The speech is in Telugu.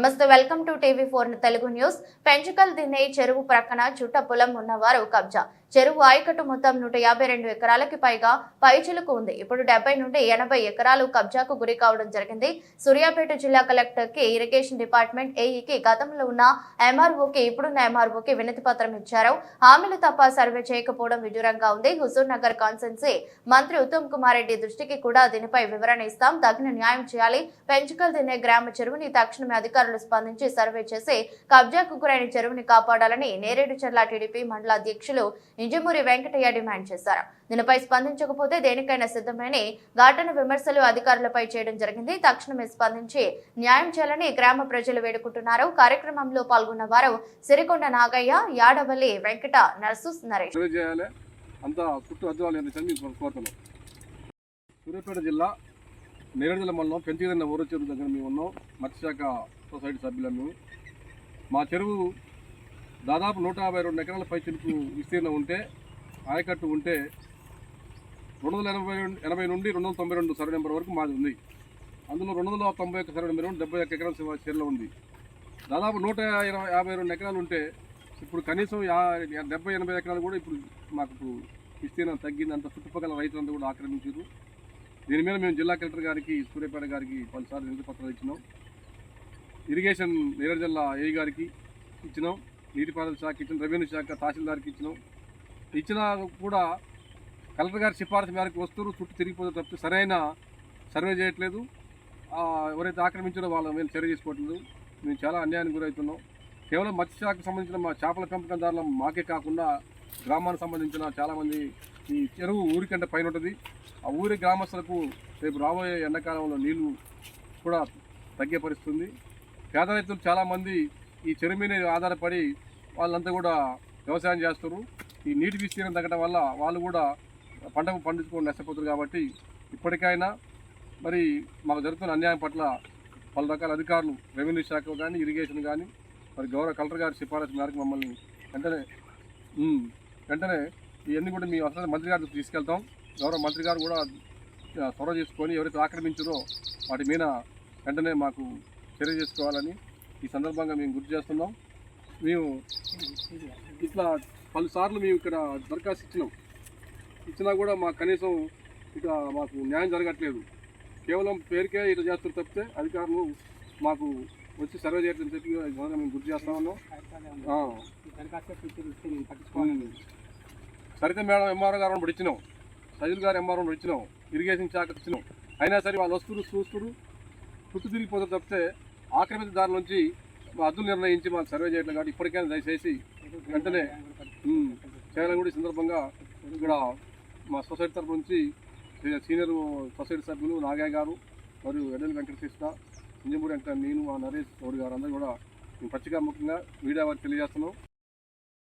నమస్తే welcome to TV four Telugu news. Penchukal Dinne చెరువు ప్రక్కన చుట్ట పొలం ఉన్నవారు కబ్జా. చెరువు ఆయకట్టు మొత్తం నూట యాభై రెండు ఎకరాలకి పైగా పైచులకు ఉంది. ఇప్పుడు డెబ్బై నుండి ఎనభై ఎకరాలు కబ్జాకు గురి కావడం జరిగింది. సూర్యాపేట జిల్లా కలెక్టర్కి ఇరిగేషన్ డిపార్ట్మెంట్ ఏఈకి గతంలో ఉన్న ఎంఆర్ఓకి ఇప్పుడున్న ఎంఆర్ఓకి వినతి పత్రం ఇచ్చారు. హామీలు తప్ప సర్వే చేయకపోవడం విడ్డూరంగా ఉంది. హుజూర్ నగర్ కాన్సెన్సీ మంత్రి ఉత్తమ్ కుమార్ రెడ్డి దృష్టికి కూడా దీనిపై వివరణ ఇస్తాం. తగిన న్యాయం చేయాలి. పెంచుకల్ తినే గ్రామ చెరువుని తక్షణమే అధికారులు స్పందించి సర్వే చేసి కబ్జాకు గురైన చెరువుని కాపాడాలని నేరేడు చెర్ల టీడీపీ మండల అధ్యక్షులు ఇంజమూరి వెంకటయ్య డిమాండ్ చేశారు. దీనిపై స్పందించకపోతే దేనికైనా సిద్ధమని ఘాటన విమర్శలు అధికారులపై చేయడం జరిగింది. తక్షణమే స్పందించి న్యాయం చేయాలని గ్రామ ప్రజలు వేడుకుంటున్నారు. కార్యక్రమంలో పాల్గొన్న వారు సిరికొండ నాగయ్య యాడవల్లి వెంకట నర్సు నరేష్. సూర్యాపేట జిల్లా నేరేడు మండలం పెంచిదన్న ఊరు చెరువు దగ్గర మేము ఉన్నాం. మత్స్యశాఖ సొసైటీ సభ్యులను. మా చెరువు దాదాపు నూట యాభై రెండు ఎకరాల పై విస్తీర్ణం ఉంటే ఆయకట్టు ఉంటే రెండు వందల ఎనభై ఎనభై నుండి రెండు వందల తొంభై రెండు సర్వే నెంబర్ వరకు మాది ఉంది. అందులో రెండు వందల తొంభై ఒక్క సర్వే నెంబర్ డెబ్బై ఒక్క ఎకరాల చెరువులో ఉంది. దాదాపు నూట ఇరవై యాభై రెండు ఎకరాలు ఉంటే ఇప్పుడు కనీసం యా డెబ్బై ఎనభై ఎకరాలు కూడా ఇప్పుడు మాకు ఇప్పుడు విస్తీర్ణం తగ్గింది. అంత చుట్టుపక్కల రైతులంతా కూడా ఆక్రమించారు. దీని మీద మేము జిల్లా కలెక్టర్ గారికి సూర్యాపేట గారికి పలుసార్లు వినతి పత్రాలు ఇచ్చినాం. ఇరిగేషన్ నేరేడు జిల్లా ఏ గారికి ఇచ్చినాం. నీటిపారుదల శాఖ ఇచ్చిన రెవెన్యూ శాఖ తహసీల్దార్కి ఇచ్చినాం. ఇచ్చినా కూడా కలెక్టర్ గారి సిఫారసు మేరకు వస్తువులు చుట్టూ తిరిగిపోతే తప్ప సరైన సర్వే చేయట్లేదు. ఎవరైతే ఆక్రమించారో వాళ్ళ మేము చర్య తీసుకోవట్లేదు. మేము చాలా అన్యాయానికి గురవుతున్నాం. కేవలం మత్స్యశాఖకు సంబంధించిన మా చేపల పెంపకందారుల మాకే కాకుండా గ్రామానికి సంబంధించిన చాలామంది ఈ చెరువు ఊరికంటే పైన ఉంటుంది. ఆ ఊరి గ్రామస్తులకు రేపు రాబోయే ఎండాకాలంలో నీళ్ళు కూడా తగ్గే పరిస్థితుంది పేద రైతులు చాలామంది ఈ చెరువు మీద ఆధారపడి వాళ్ళంతా కూడా వ్యవసాయం చేస్తారు ఈ నీటి విస్తీర్ణం తగ్గడం వల్ల వాళ్ళు కూడా పంటకు పండించుకొని నష్టపోతారు కాబట్టి ఇప్పటికైనా మరి మాకు జరుగుతున్న అన్యాయం పట్ల పలు రకాల అధికారులు రెవెన్యూ శాఖ కానీ ఇరిగేషన్ కానీ మరి గౌరవ కలెక్టర్ గారి సిఫారసు మేరకు మమ్మల్ని వెంటనే వెంటనే ఇవన్నీ కూడా మీ అసలు మంత్రి గారికి తీసుకెళ్తాం. గౌరవ మంత్రి గారు కూడా చొరవ చేసుకొని ఎవరైతే ఆక్రమించారో వాటి మీద వెంటనే మాకు చర్య చేసుకోవాలని ఈ సందర్భంగా మేము గుర్తు చేస్తున్నాం. మేము ఇట్లా పలుసార్లు మేము ఇక్కడ దరఖాస్తు ఇచ్చినాం. ఇచ్చినా కూడా మాకు కనీసం ఇక మాకు న్యాయం జరగట్లేదు. కేవలం పేరుకే ఇట్లా చేస్తారు తప్పితే అధికారులు మాకు వచ్చి సర్వే చేయట్లని చెప్పి మేము గుర్తు చేస్తా ఉన్నాం. ఆ. సరిత మేడం ఎంఆర్ఓ గారు ఇప్పుడు ఇచ్చినాం. సజిల్ గారు ఎంఆర్ఓ ఇచ్చినాం. ఇరిగేషన్ శాఖ ఇచ్చినాం. అయినా సరే వాళ్ళు వస్తున్నారు చూస్తున్నారు చుట్టూ తిరిగిపోతారు తప్పితే ఆక్రమిత దారి నుంచి మా అద్దులు నిర్ణయించి మాకు సర్వే చేయట్లేదు కాబట్టి ఇప్పటికైనా దయచేసి వెంటనే చేయాలని కూడా ఈ సందర్భంగా ఇక్కడ మా సొసైటీ తరపు నుంచి సీనియర్ సొసైటీ సభ్యులు నాగయ్య గారు మరియు ఎడల్ వెంకటకృష్ణ ఇంజమూరి వెంకట నేను మా నరేష్ గౌడ్ గారు అందరూ కూడా మేము పచ్చిగా ముఖ్యంగా మీడియా వారికి తెలియజేస్తున్నాం.